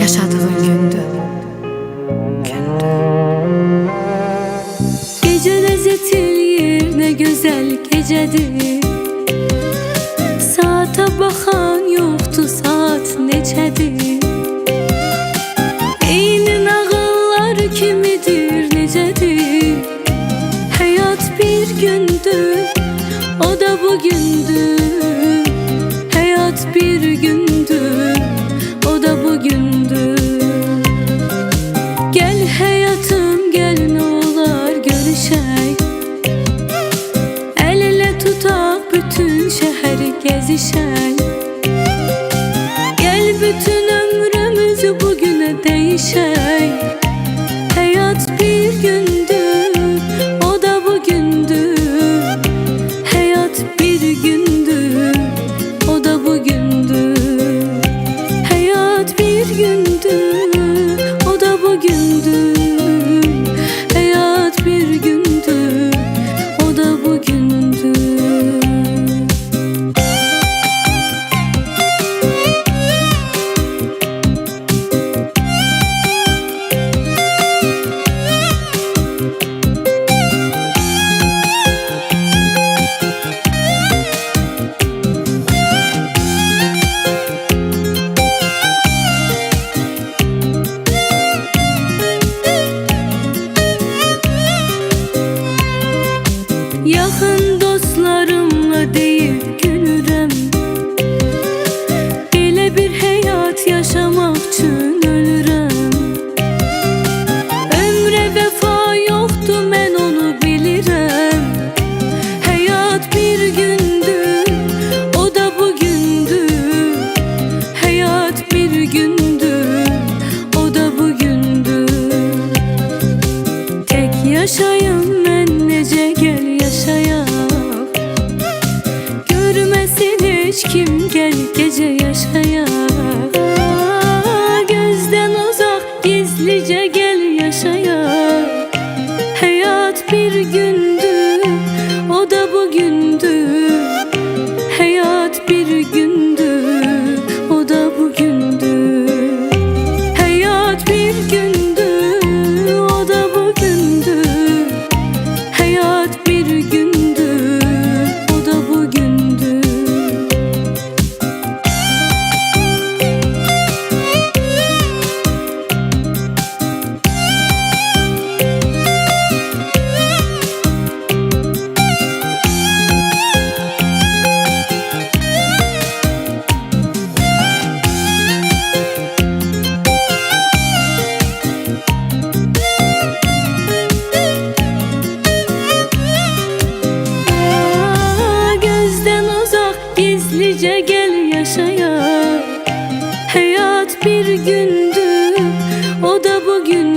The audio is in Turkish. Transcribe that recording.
yaşadığın gündü. Gündü. Gece lezzet eləyir, nə gözəl gecədir Saata baxan yoxdur, saat bütün şehri gezişək Gel bütün ömrümüzü bugüne değişək Hayat bir gündür o da bugündür. Hayat bir gündür o da bugündür. Hayat bir gündür, yaşayım mən necə gəl yaşayaq Görməsin heç kim gəl gecə yaşayaq Gözdən uzaq gizlicə gəl yaşayaq Həyat bir gündür, Gece gel yaşaya. Hayat bir gündü O da bugün.